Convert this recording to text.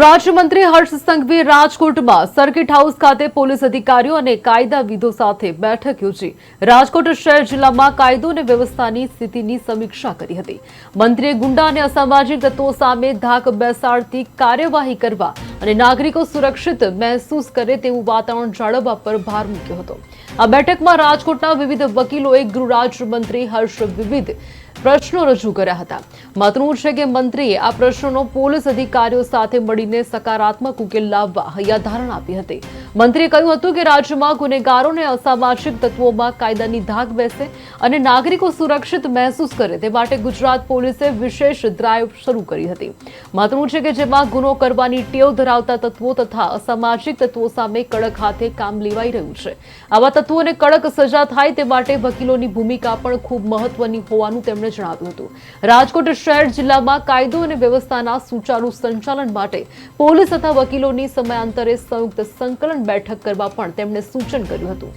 રાજ્યમંત્રી હર્ષ સંઘવી રાજકોટમાં circuit house ખાતે પોલીસ અધિકારીઓ અને કાયદાવિદો સાથે બેઠક યોજી. રાજકોટ શહેર જિલ્લામાં કાયદો અને વ્યવસ્થાની સ્થિતિની સમીક્ષા કરી હતી. મંત્રીએ ગુંડા અને અસામાજિક તત્વો સામે ધાક બેસાડતી કાર્યવાહી કરવા અને નાગરિકો સુરક્ષિત મહેસૂસ કરે તેવું વાતાવરણ જાળવવા પર ભાર મૂક્યો હતો. આ બેઠકમાં રાજકોટના વિવિધ વકીલોએ ગૃહરાજ્યમંત્રી હર્ષ વિવિધ પ્રશ્નો રજૂ કર્યા હતા. મહત્વનું છે કે મંત્રીએ આ પ્રશ્નોનો પોલીસ અધિકારીઓ સાથે મળીને સકારાત્મક ઉકેલ લાવવા હૈયાધારણ આપી હતી. મંત્રીએ કહ્યું હતું કે રાજ્યમાં ગુનેગારોને અસામાજિક તત્વોમાં કાયદાની ધાક બેસે અને નાગરિકો સુરક્ષિત મહેસૂસ કરે તે માટે ગુજરાત પોલીસે વિશેષ ડ્રાઈવ શરૂ કરી હતી. મહત્વનું છે કે જેમાં ગુનો કરવાની ટેવ ધરાવતા તત્વો તથા અસામાજિક તત્વો સામે કડક હાથે કામ લેવાઈ રહ્યું છે. આવા તત્વોને કડક સજા થાય તે માટે વકીલોની ભૂમિકા પણ ખૂબ મહત્વની હોવાનું તેમણે જણાવ્યું હતું. રાજકોટ શહેર જિલ્લામાં કાયદો અને વ્યવસ્થાના સુચારુ સંચાલન માટે પોલીસ તથા વકીલોની સમયાંતરે સંયુક્ત સંકલન બેઠક કરવા પણ તેમણે સૂચન કર્યું હતું.